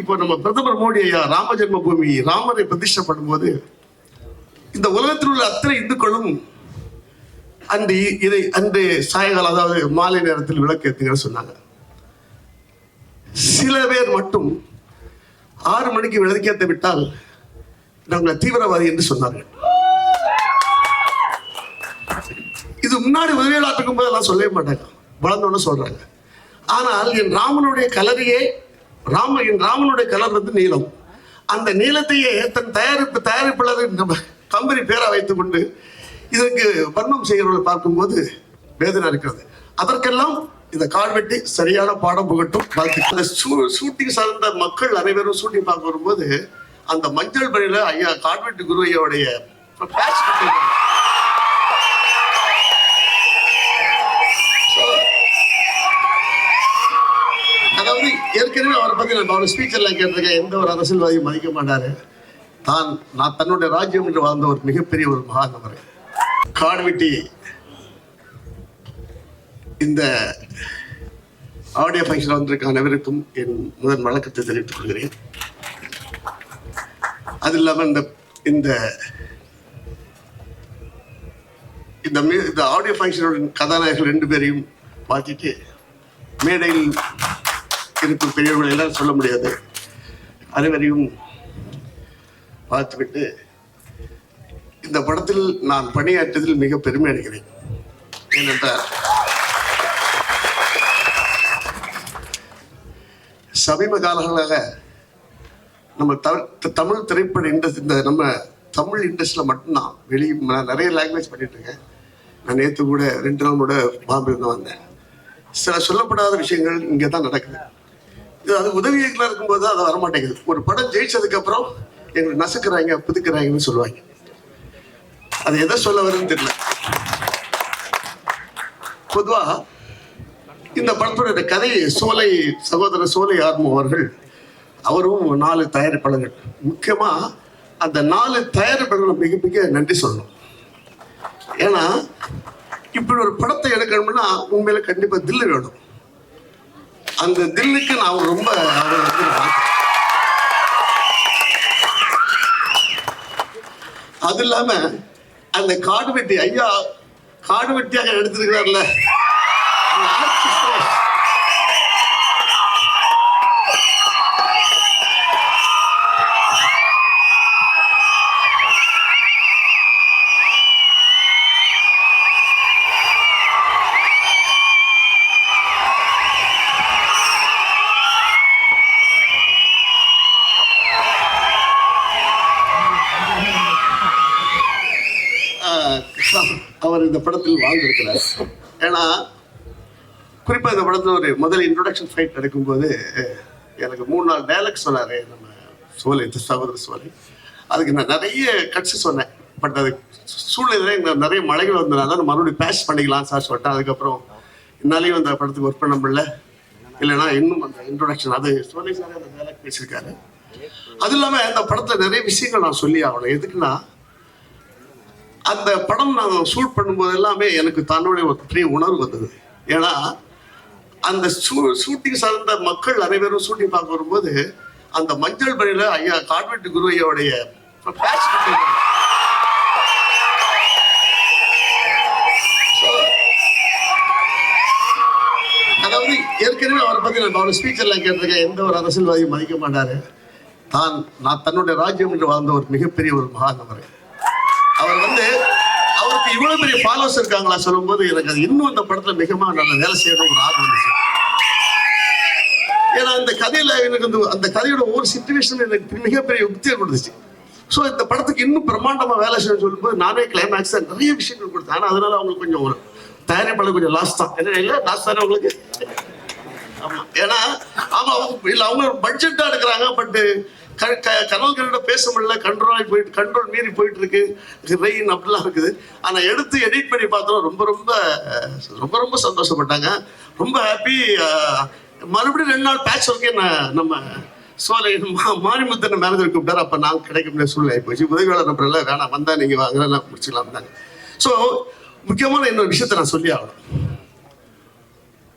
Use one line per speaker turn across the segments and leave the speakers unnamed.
இப்போ நம்ம பிரதமர் மோடி ஐயா ராம ஜென்ம பூமி ராமரை பிரதிஷ்டை பண்ணும்போது இந்த உலகத்தில் உள்ள அத்தனை இந்துக்களும் அன்று இதை அன்று சாயங்காலம் அதாவது மாலை நேரத்தில் விளக்கேற்றுங்கன்னு சொன்னாங்க. சில பேர் மட்டும் ஆறு மணிக்கு விளக்கேற்ற விட்டால் நாங்கள் தீவிரவாதி என்று சொன்னார்கள். இது முன்னாடி உதவியாளர் போது எல்லாம் சொல்லவே மாட்டாங்க. வளர்ந்தோன்னு சொல்றாங்க. ஆனால் என் ராமனுடைய கலரியே ராம என் ராமனுடைய கலர் வந்து நீலம். அந்த நீளத்தையே தன் தயாரிப்பு தயாரிப்பாளர் நம்ம கம்பெனி பேரா வைத்துக் கொண்டு இதற்கு வர்ணம் செய்கிறவர்களை பார்க்கும்போது வேதனை இருக்கிறது. அதற்கெல்லாம் இந்த கால்வெட்டி சரியான பாடம் புகட்டும். அந்த ஷூட்டிங் சார்ந்த மக்கள் அனைவரும் ஷூட்டிங் பார்க்க வரும்போது அந்த மஞ்சள் பணியில ஐயா கால்வெட்டி குரு ஐயாவுடைய patch போட்டிருக்காங்க. அதாவது ஏற்கனவே அவரை பத்தி நான் அவர் ஸ்பீச் கேட்டிருக்கேன். எந்த ஒரு அரசியல்வாதியும் மதிக்க மாட்டாரு. தான் நான் தன்னுடைய ராஜ்யம் என்று வாழ்ந்த ஒரு மிகப்பெரிய ஒரு மகான் அவர். காடுவெட்டி இந்த ஆடியோ ஃபங்க்ஷன் வந்திருக்க அனைவருக்கும் என் முதன் வழக்கத்தை தெரிவித்துக் கொள்கிறேன். அது இல்லாமல் இந்த இந்த இந்த இந்த ஆடியோ ஃபங்க்ஷனோட கதாநாயகர்கள் ரெண்டு பேரையும் பார்த்துட்டு மேடையில் இருக்கும் பெரியவர்கள் எல்லாம் சொல்ல முடியாது. அனைவரையும் பார்த்துவிட்டு இந்த படத்தில் நான் பணியாற்றியதில் மிக பெருமை அடைகிறேன். ஏனென்றால் சமீப காலங்களாக நம்ம தமிழ் திரைப்பட இண்டஸ்ட் இந்த நம்ம தமிழ் இண்டஸ்ட்ரியில் மட்டும்தான். வெளியே நான் நிறைய லாங்குவேஜ் பண்ணிட்டு இருக்கேன் நான் நேற்று கூட ரெண்டு நாள் கூட பாம்பே இருந்து வந்தேன். சில சொல்லப்படாத விஷயங்கள் இங்கே தான் நடக்குது. இது அது உதவி இயக்குனரா இருக்கும்போது அது வரமாட்டேங்குது. ஒரு படம் ஜெயிச்சதுக்கு அப்புறம் எங்களை நசுக்கிறாங்க புதுக்கிறாங்கன்னு சொல்லுவாங்க. அது எதை சொல்ல வருதுன்னு தெரியல. பொதுவாக இந்த படத்தோட கதையை சோலை சகோதரர் சோலை ஆர்மோ அவர்கள் அவரும் நாலு தயாரிப்பாளர்கள். முக்கியமாக அந்த நாலு தயாரிப்பாளர்கள் மிக மிக நன்றி சொல்லணும். ஏன்னா இப்படி ஒரு படத்தை எடுக்கணும்னா உண்மையில கண்டிப்பாக தில்லு வேணும். அந்த தில்லுக்கு நான் ரொம்ப அது இல்லாம அந்த காடு வெட்டி ஐயா காடு வெட்டியாக எடுத்திருக்கிறார்ல. அவர் இந்த படத்தில் வாழ்ந்திருக்கிறார். ஏன்னா குறிப்பா இந்த படத்துல ஒரு முதல் இன்ட்ரொடக்ஷன் ஃபைட் நடக்கும்போது எனக்கு மூணு நாள் டைலாக் சொன்னாரு நம்ம சோலை சகோதர சோலை அதுக்கு நான் நிறைய கட்சி சொன்னேன். பட் அது சூழ்நிலை நிறைய மழைகள் வந்ததுனால மறுபடியும் பேஷ் பண்ணிக்கலாம் சார் சொல்லிட்டேன் அதுக்கப்புறம் என்னாலையும் அந்த படத்துக்கு ஒர்க் பண்ண முடியல. இல்லைன்னா இன்னும் அந்த இன்ட்ரொடக்ஷன் அது சோலை சார் அந்த டைலாக் பேசியிருக்காரு. அது இல்லாம அந்த படத்துல நிறைய விஷயங்கள் நான் சொல்லி ஆகணும். எதுக்குன்னா அந்த படம் நான் ஷூட் பண்ணும்போது எல்லாமே எனக்கு தன்னுடைய ஒரு பெரிய உணர்வு வந்தது. ஏன்னா அந்த ஷூட்டிங் சார்ந்த மக்கள் அனைவரும் ஷூட்டிங் பார்க்க வரும்போது அந்த மஞ்சள் பணியில் ஐயா கான்வென்ட் குரு ஐயாவுடைய அதாவது ஏற்கனவே அவரை பத்தி நான் அவர் ஸ்பீச் கேட்டிருக்கேன். எந்த ஒரு அரசியல்வாதியும் மதிக்க மாட்டாரு. தான் நான் தன்னுடைய ராஜ்யம் என்று வாழ்ந்த ஒரு மிகப்பெரிய ஒரு மகான் அவர். எனக்கு இவ்வளவு பெரிய ஃபாலோவர்ஸ் இருக்காங்களா சொல்லும்போது எனக்கு அது இன்னும் இந்த படத்துல மிகமா நல்ல வேலை செய்யணும் ஒரு ஆர்வம் வந்துச்சு. ஏன்னா அந்த கதையில எனக்கு வந்து அந்த கதையோட ஒவ்வொரு சுச்சுவேஷன் எனக்கு மிகப்பெரிய யுக்தியை கொடுத்துச்சு ஸோ இந்த படத்துக்கு இன்னும் பிரம்மாண்டமா வேலை செய்யணும்னு சொல்லும்போது நானே கிளைமேக்ஸ் நிறைய விஷயங்கள் கொடுத்தேன். ஆனா அதனால அவங்களுக்கு கொஞ்சம் ஒரு தயாரிப்பாளர் கொஞ்சம் லாஸ் தான். என்ன இல்லை லாஸ் தானே உங்களுக்கு? ஆமா. ஏன்னா ஆமா அவங்க இல்ல அவங்க பட்ஜெட்டா எடுக்கிறாங்க பட் கனல்களோட பேச முடியல கண்ட்ரோலாகி போயிட்டு கண்ட்ரோல் மீறி போயிட்டு இருக்கு ரெயின் அப்படிலாம் இருக்குது. ஆனால் எடுத்து எடிட் பண்ணி பார்த்தோம் ரொம்ப ரொம்ப ரொம்ப ரொம்ப சந்தோஷப்பட்டாங்க. ரொம்ப ஹாப்பி மறுபடியும் ரெண்டு நாள் பேட்ச் ஒர்க்கே நான் நம்ம சோலை மா- மாரிமுத்தன் மேனேஜர் கூப்பிட்டாரு. அப்போ நான் கிடைக்க முடியாத சூழ்நிலை போச்சு. உதவியாளர் நம்பர் எல்லாம் வேணாம் வந்தால் நீங்கள் வாங்க நான் முடிச்சுக்கலாம் ஸோ முக்கியமான இன்னொரு விஷயத்தை நான் சொல்லி ஆகணும்.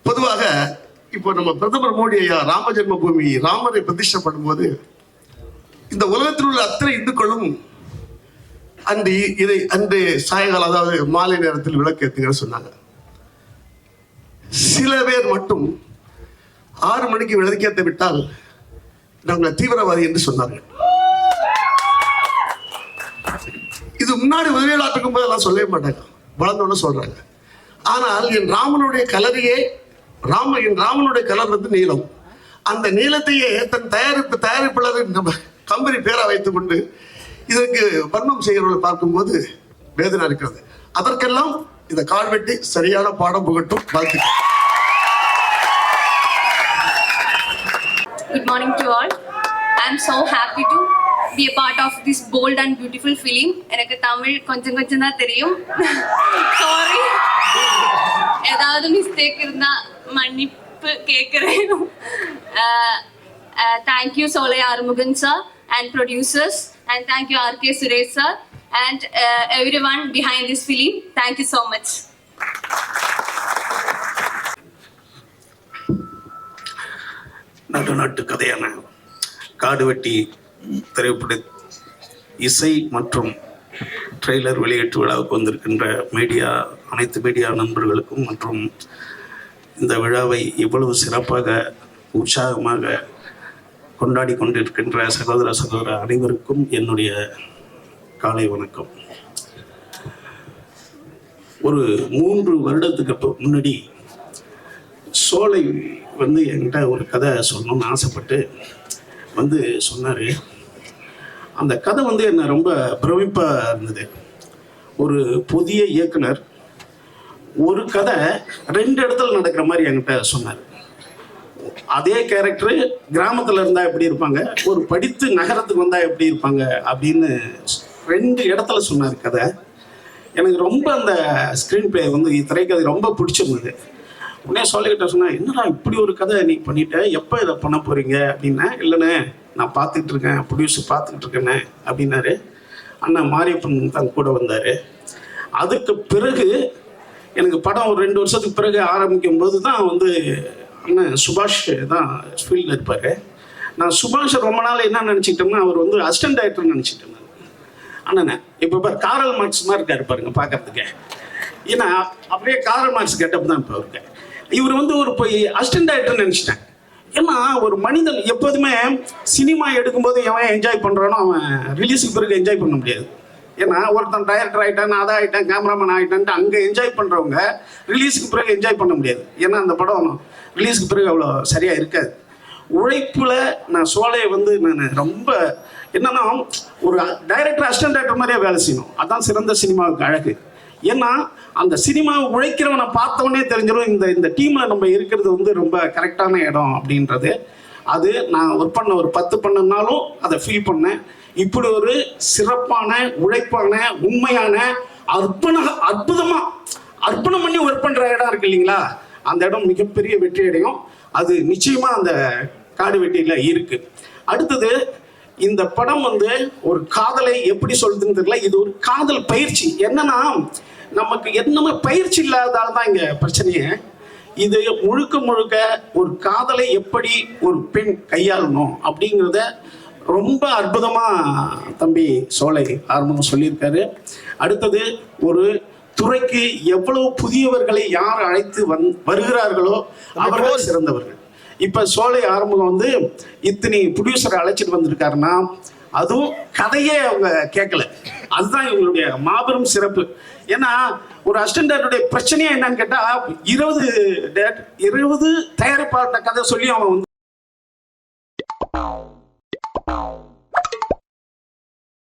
பொதுவாக இப்போ நம்ம பிரதமர் மோடி ஐயா ராம ஜென்ம பூமி ராமரை பிரதிஷ்டை பண்ணும்போது இந்த உலகத்தில் உள்ள அத்தனை இந்துக்களும் அன்று இதை அன்று சாயங்காலம் அதாவது மாலை நேரத்தில் விளக்கேத்துங்கன்னு சொன்னாங்க. சில பேர் மட்டும் ஆறு மணிக்கு விளக்கேற்ற விட்டால் நாங்கள் தீவிரவாதி என்று சொன்னார்கள். இது முன்னாடி உதவியில் இருக்கும்போது போது எல்லாம் சொல்லவே மாட்டாங்க. வளர்ந்தோன்னு சொல்றாங்க. ஆனால் என் ராமனுடைய கலரையே ராம என் ராமனுடைய கலர் வந்து நீளம் அந்த நீளத்தையே தன் தயாரிப்பு தயாரிப்பாளர் நம்ம கம்பெனி பேரா வைத்துக் கொண்டு இதற்கு வர்ணம் செய்கிறவர்களை பார்க்கும்போது வேதனை இருக்கிறது. அதற்கெல்லாம் இந்த கால்வெட்டி சரியான பாடம் புகட்டும். வாழ்த்து
good morning to all I am so happy to be a part of this bold and beautiful film எனக்கு தமிழ் கொஞ்சம் கொஞ்சம் தான் தெரியும். சாரி ஏதாவது மிஸ்டேக் இருந்தா மன்னிப்பு கேட்குறேன். Thank you uh, uh, Solai Arumugan sir and producers and thank you R K Suresh sir and every one behind this film thank you so much
நடுநாட்டு கதையான காடுவெட்டி திரைப்பட இசை மற்றும் ட்ரெய்லர் வெளியீட்டு விழாவுக்கு வந்திருக்கின்ற மீடியா அனைத்து மீடியா நண்பர்களுக்கும் மற்றும் இந்த விழாவை இவ்வளவு சிறப்பாக உற்சாகமாக கொண்டாடி கொண்டிருக்கின்ற சகோதர சகோதர அனைவருக்கும் என்னுடைய காலை வணக்கம். ஒரு மூன்று வருடத்துக்கு முன்னாடி சோலை வந்து என்கிட்ட ஒரு கதை சொல்லணும்னு ஆசைப்பட்டு வந்து சொன்னார். அந்த கதை வந்து என்னை ரொம்ப பிரமிப்பாக இருந்தது. ஒரு புதிய இயக்குனர் ஒரு கதை ரெண்டு இடத்துல நடக்கிற மாதிரி என்கிட்ட சொன்னார். அதே கேரக்டர் கிராமத்தில் இருந்தால் எப்படி இருப்பாங்க? ஒரு படித்து நகரத்துக்கு வந்தால் எப்படி இருப்பாங்க? அப்படின்னு ரெண்டு இடத்துல சொன்னார் கதை. எனக்கு ரொம்ப அந்த ஸ்க்ரீன் பிளே வந்து திரைக்கதை ரொம்ப பிடிச்சிருந்தது. உடனே சொல்லிக்கிட்ட சொன்னேன் என்னடா இப்படி ஒரு கதை நீ பண்ணிட்ட? எப்போ இதை பண்ண போறீங்க? அப்படின்னா இல்லைண்ணே நான் பார்த்துக்கிட்டு இருக்கேன் ப்ரொடியூசர் பார்த்துக்கிட்டு இருக்கேண்ணே அப்படின்னாரு. அண்ணா மாரியப்பன் தான் கூட வந்தார். அதுக்கு பிறகு எனக்கு படம் ஒரு ரெண்டு வருஷத்துக்கு பிறகு ஆரம்பிக்கும் போது தான் வந்து அண்ணன் சுபாஷ் தான் ஃபீல்டில் இருப்பார். நான் சுபாஷ் ரொம்ப நாள் என்ன நினச்சிக்கிட்டோம்னா அவர் வந்து அசிஸ்டன்ட் டைரக்டர் நினச்சிட்டேன் நான். அண்ணண்ணே இப்போ பாரு காரல் மார்க்ஸ் மாதிரி இருக்காரு பாருங்க பார்க்கறதுக்கு. ஏன்னா அப்படியே காரல் மார்க்ஸ் கெட்டப் தான் இப்போ இருக்கு இவர் வந்து ஒரு போய் அசிஸ்டன்ட் டைரக்டர் நினச்சிட்டேன். ஏன்னா ஒரு மனிதன் எப்போதுமே சினிமா எடுக்கும்போது எவன் என்ஜாய் பண்ணுறானோ அவன் ரிலீஸுக்கு பிறகு என்ஜாய் பண்ண முடியாது. ஏன்னா ஒருத்தன் டைரக்டர் ஆகிட்டான் அதை ஆகிட்டேன் கேமராமேன் ஆகிட்டான்ட்டு அங்கே என்ஜாய் பண்ணுறவங்க ரிலீஸுக்கு பிறகு என்ஜாய் பண்ண முடியாது. ஏன்னா அந்த படம் ரிலீஸுக்கு பிறகு அவ்வளோ சரியாக இருக்காது. உழைப்புல நான் சோலையை வந்து நான் ரொம்ப என்னன்னா ஒரு டைரக்டர் அசிஸ்டன்ட் டைரக்டர் மாதிரியே வேலை செய்யணும். அதான் சிறந்த சினிமாவுக்கு அழகு. ஏன்னா அந்த சினிமாவை உழைக்கிறவனை பார்த்தவொடனே தெரிஞ்சிடும் இந்த இந்த டீம்ல நம்ம இருக்கிறது வந்து ரொம்ப கரெக்டான இடம் அப்படின்றது. அது நான் ஒர்க் பண்ண ஒரு பத்து பண்ணனாலும் அதை ஃபீல் பண்ணேன். இப்படி ஒரு சிறப்பான உழைப்பான உண்மையான அர்ப்பண அற்புதமா அர்ப்பணம் பண்ணி ஒர்க் பண்ற இடம் இருக்கு இல்லைங்களா? அந்த இடம் மிகப்பெரிய வெற்றி அடையும். அது நிச்சயமா அந்த காடு வெட்டியில இருக்கு. அடுத்தது இந்த படம் வந்து ஒரு காதலை எப்படி சொல்றதுன்னு தெரியல. இது ஒரு காதல் பயிற்சி. என்னன்னா நமக்கு என்னமே பயிற்சி இல்லாதால தான் இங்க பிரச்சனையே. இது முழுக்க முழுக்க ஒரு காதலை எப்படி ஒரு பெண் கையாளணும் அப்படிங்கிறத ரொம்ப அற்புதமா தம்பி சோலை ஆரம்பம் சொல்லியிருக்காரு. அடுத்தது ஒரு துறைக்கு எவ்வளவு புதியவர்களை யார் அழைத்து வந் வருகிறார்களோ அவர்கள் சிறந்தவர்கள். இப்ப சோலை ஆரம்பம் வந்து இத்தனை ப்ரொடியூசரை அழைச்சிட்டு வந்திருக்காருன்னா அதுவும் கதையே அவங்க கேட்கல அதுதான் இவங்களுடைய மாபெரும் சிறப்பு. ஏன்னா ஒரு அசிஸ்டன்டோடைய பிரச்சனையே என்னன்னு கேட்டா இருபது டேட் இருபது தயாரிப்பாளர்கிட்ட கதை சொல்லி அவன் வந்து Bye.